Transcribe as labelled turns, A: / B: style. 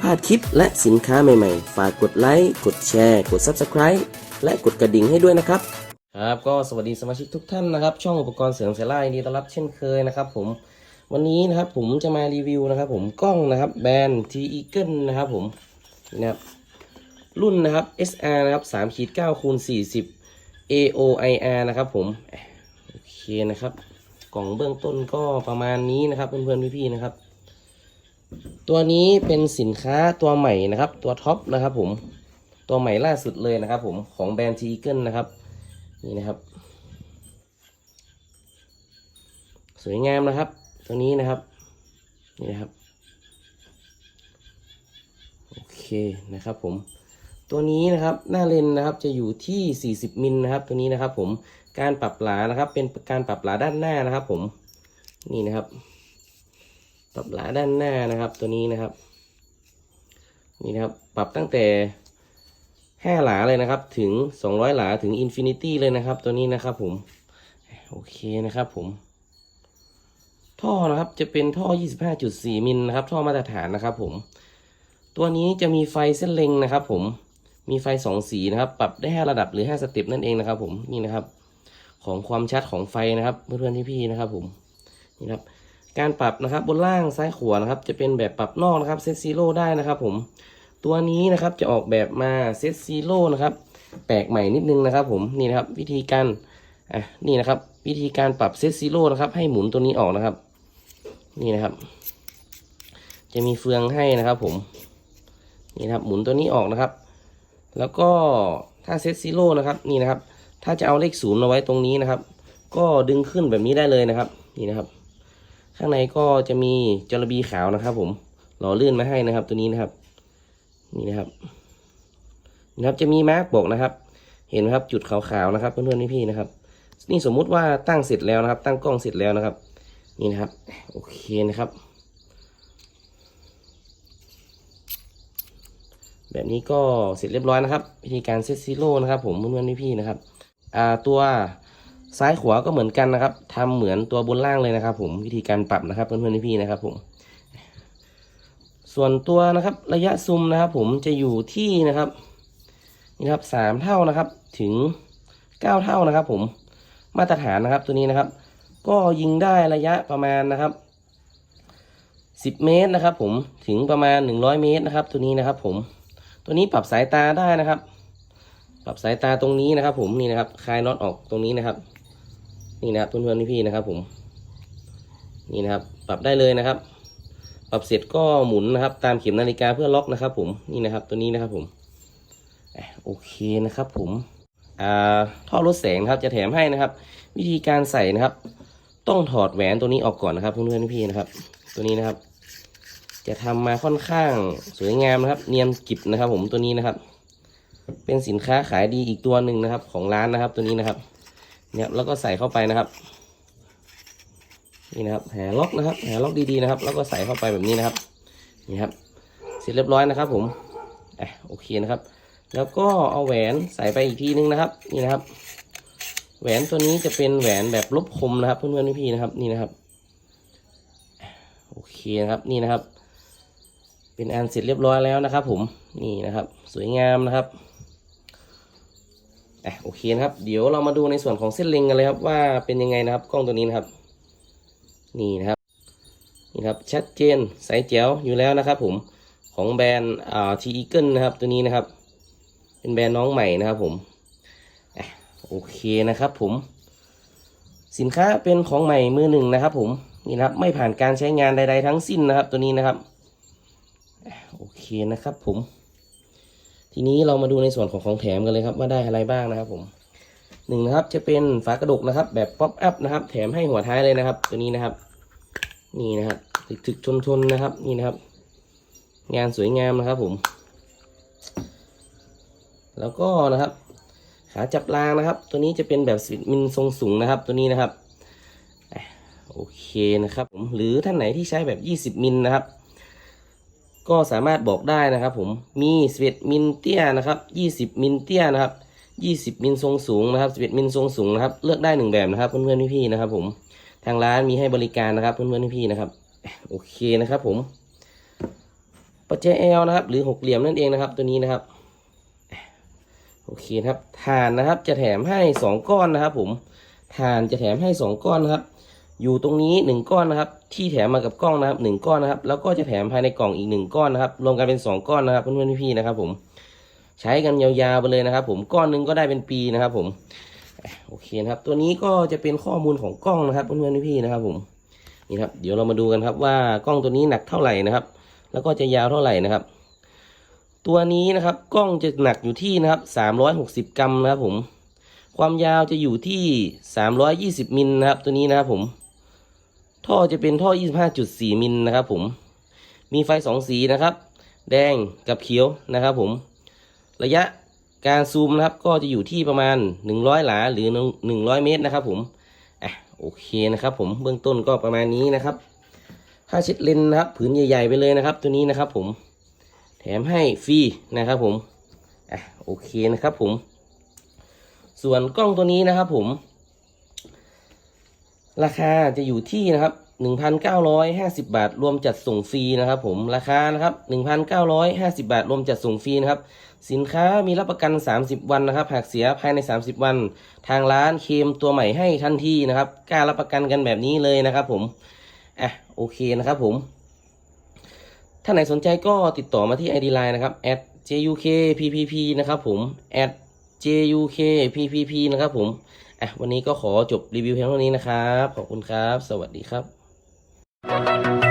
A: พลาดคลิปและสินค้าใหม่ๆ ฝากกดไลค์ กดแชร์ กด Subscribe และกดกระดิ่งให้ด้วยนะครับ ครับ ก็สวัสดีสมาชิกทุกท่านนะครับ ช่องอุปกรณ์เสริมสายล่ายินดีต้อนรับเช่นเคยนะครับผม วันนี้นะครับผมจะมารีวิวนะครับผมกล้องนะครับแบรนด์ T Eagle นะครับผมนี่นะครับรุ่นนะครับ SR นะครับ3ขีด9คูณ40 AOIR นะครับผม โอเคนะครับ กล่องเบื้องต้นก็ประมาณนี้นะครับเพื่อนๆพี่ๆนะครับ ตัวนี้เป็นสินค้าตัวใหม่นะครับ ตัวท็อปนะครับผม ตัวใหม่ล่าสุดเลยนะครับผมของแบรนด์ T Eagle นะครับ นี่นะครับ สวยงามนะครับ ตัวนี้นะครับ นี่นะครับโอเคนะครับผมตัวนี้นะครับหน้าเลนส์นะครับจะอยู่ที่ 40 มิลนะครับ ตัวนี้นะครับผมการปรับหลานะครับเป็นการปรับหลาด้านหน้านะครับ ผมนี่นะครับ ปรับหลาด้านหน้านะครับตัวนี้นะครับ นี่นะครับปรับตั้งแต่ห้าหลาเลยนะครับถึงสองร้อยหลาถึงอินฟินิตี้เลยนะครับ ตัวนี้นะครับผมโอเคนะครับผม ท่อนะครับจะเป็นท่อ 25.4 มิลนะครับ ท่อมาตรฐานนะครับผม ตัวนี้จะมีไฟเส้นเล็งนะครับ ผมมีไฟสองสีนะครับ ปรับได้ห้าระดับหรือห้าสเต็ปนั่นเองนะครับ ผมนี่นะครับ ของความชัดของไฟนะครับ เพื่อนๆพี่ๆนะครับ ผมนี่ครับ การปรับนะครับบนล่างซ้ายขวานะครับ จะเป็นแบบปรับนอกนะครับเซตซีโร่ได้นะครับ ผม ตัวนี้นะครับจะออกแบบมาเซตซีโร่นะครับ แปลกใหม่นิดนึงนะครับ ผมนี่นะครับ วิธีการอะนี่นะครับ วิธีการปรับเซตซีโร่นะครับ ให้หมุนตัวนี้ออกนะครับ นี่นะครับ จะมีเฟืองให้นะครับ ผมนี่นะครับ หมุนตัวนี้ออกนะครับ แล้วก็ถ้าเซตซีโร่นะครับนี่นะครับ ถ้าจะเอาเลขศูนย์มาไว้ตรงนี้นะครับ ก็ดึงขึ้นแบบนี้ได้เลยนะครับ นี่นะครับ ข้างในก็จะมีจระบีขาวนะครับ ผมหล่อลื่นมาให้นะครับ ตัวนี้นะครับ นี่นะครับนี่นะครับจะมีมาร์กบอกนะครับ เห็นไหมครับจุดขาวๆนะครับเพื่อนๆพี่ๆนะครับ นี่สมมุติว่าตั้งเสร็จแล้วนะครับ ตั้งกล้องเสร็จแล้วนะครับ นี่นะครับโอเคนะครับ แบบนี้ก็เสร็จเรียบร้อยนะครับวิธีการเซตซีโร่นะครับ ผมเพื่อนๆพี่ๆนะครับ อ่าตัว ซ้ายขวาก็เหมือนกันนะครับทำเหมือนตัวบนล่างเลยนะครับ ผมวิธีการปรับนะครับเพื่อนๆพี่ๆนะครับ ผม ส่วนตัวนะครับ ระยะซูมนะครับ ผมจะอยู่ที่นะครับนี่ครับสามเท่านะครับ ถึงเก้าเท่านะครับ ผมมาตรฐานนะครับตัวนี้นะครับ ก็ยิงได้ระยะประมาณนะครับสิบเมตรนะครับ ผมถึงประมาณหนึ่งร้อยเมตรนะครับ ตัวนี้นะครับ ผม ตัวนี้ปรับสายตาได้นะครับ ปรับสายตาตรงนี้นะครับ ผมนี่นะครับคลายน็อตออกตรงนี้นะครับ นี่นะครับเพื่อนๆพี่ๆนะครับ ผม นี่นะครับ ปรับได้เลยนะครับ ปรับเสร็จก็หมุนนะครับ ตามเข็มนาฬิกาเพื่อล็อกนะครับ ผมนี่นะครับ ตัวนี้นะครับผมโอเคนะครับ ผมอ่าท่อลดแสงครับจะแถมให้นะครับ วิธีการใส่นะครับ ต้องถอดแหวนตัวนี้ออกก่อนนะครับเพื่อนๆพี่ๆนะครับ ตัวนี้นะครับ จะทำมาค่อนข้างสวยงามนะครับ เนียนกริบนะครับ ผมตัวนี้นะครับ เป็นสินค้าขายดีอีกตัวหนึ่งนะครับ ของร้านนะครับ ตัวนี้นะครับ เนี่ยแล้วก็ใส่เข้าไปนะครับ นี่นะครับแหล็อกนะครับแหล็อกดีๆนะครับ แล้วก็ใส่เข้าไปแบบนี้นะครับ นี่ครับ เสร็จเรียบร้อยนะครับ ผมอะโอเคนะครับ แล้วก็เอาแหวนใส่ไปอีกทีนึงนะครับ นี่นะครับ แหวนตัวนี้จะเป็นแหวนแบบลบคมนะครับเพื่อนๆพี่ๆนะครับ นี่นะครับโอเคนะครับนี่นะครับ เป็นอันเสร็จเรียบร้อยแล้วนะครับ ผมนี่นะครับ สวยงามนะครับ อะโอเคนะครับ เดี๋ยวเรามาดูในส่วนของเส้นเล็งกันเลยครับว่าเป็นยังไงนะครับกล้องตัวนี้นะครับ นี่นะครับนี่ครับชัดเจนใสแจ๋วอยู่แล้วนะครับ ผมของแบรนด์อ่าทีอีเกิลนะครับตัวนี้นะครับ เป็นแบรนด์น้องใหม่นะครับ ผมอะโอเคนะครับ ผม สินค้าเป็นของใหม่มือหนึ่งนะครับ ผมนี่นะครับไม่ผ่านการใช้งานใด ๆ ทั้งสิ้นนะครับ ตัวนี้นะครับโอเคนะครับ ผม ทีนี้เรามาดูในส่วนของของแถมกันเลยครับว่าได้อะไรบ้างนะครับผมหนึ่งนะครับจะเป็นฝากระดกนะครับ แบบป๊อปอัพนะครับ แถมให้หัวท้ายเลยนะครับ ตัวนี้นะครับ นี่นะครับถึกๆทนๆนะครับ นี่นะครับ งานสวยงามนะครับผม แล้วก็นะครับขาจับรางนะครับ ตัวนี้จะเป็นแบบสวิตมินทรงสูงนะครับ ตัวนี้นะครับโอเคนะครับผมหรือท่านไหนที่ใช้แบบ 20 มิลนะครับ ก็สามารถบอกได้นะครับผมมี11มิลเตี้ยนะครับ20มิลเตี้ยนะครับ20มิลทรงสูงนะครับ11มิลทรงสูงนะครับ เลือกได้หนึ่งแบบนะครับเพื่อนๆพี่ๆนะครับ ผมทางร้านมีให้บริการนะครับเพื่อนๆพี่ๆนะครับโอเคนะครับผมปัจจัย L นะครับ หรือหกเหลี่ยมนั่นเองนะครับ ตัวนี้นะครับโอเคครับฐานนะครับ จะแถมให้สองก้อนนะครับ ผมฐานจะแถมให้สองก้อนนะครับ อยู่ตรงนี้หนึ่งก้อนนะครับ ที่แถมมากับกล้องนะครับหนึ่งก้อนนะครับ แล้วก็จะแถมภายในกล่องอีกหนึ่งก้อนนะครับ รวมกันเป็นสองก้อนนะครับเพื่อนๆพี่ๆนะครับ ผม ใช้กันยาวๆไปเลยนะครับ ผม ก้อนหนึงก็ได้เป็นปีนะครับ ผม โอเคนะครับ ตัวนี้ก็จะเป็นข้อมูลของกล้องนะครับเพื่อนๆพี่ๆนะครับ ผม นี่ครับ เดี๋ยวเรามาดูกันครับว่ากล้องตัวนี้หนักเท่าไหร่นะครับ แล้วก็จะยาวเท่าไหร่นะครับ ตัวนี้นะครับ กล้องจะหนักอยู่ที่นะครับ 360 กรัมนะครับ ผม ความยาวจะอยู่ที่ 320มิลนะครับ ตัวนี้นะครับผม ท่อจะเป็นท่อ 25.4 มิลนะครับผม มีไฟสองสีนะครับ แดงกับเขียวนะครับผม ระยะการซูมนะครับก็จะอยู่ที่ประมาณ 100 หลาหรือ 100 เมตรนะครับผม อะโอเคนะครับผมเบื้องต้นก็ประมาณนี้นะครับผ้าเช็ดเลนนะครับ ผืนใหญ่ๆไปเลยนะครับ ตัวนี้นะครับผม แถมให้ฟรีนะครับผม อะโอเคนะครับผม ส่วนกล้องตัวนี้นะครับผม ราคาจะอยู่ที่นะครับ 1,950 บาท รวมจัดส่งฟรีนะครับผมราคานะครับ 1,950 บาท รวมจัดส่งฟรีนะครับ สินค้ามีรับประกัน 30 วันนะครับ หากเสียภายใน 30 วัน ทางร้านเคมตัวใหม่ให้ทันทีนะครับกล้ารับประกันกันแบบนี้เลยนะครับผมอะโอเคนะครับผม ถ้าไหนสนใจก็ติดต่อมาที่ ID Line นะครับ @jukppp นะครับผม @jukppp นะครับผม อะวันนี้ก็ขอจบรีวิวเพียงเท่านี้นะครับ ขอบคุณครับ สวัสดีครับ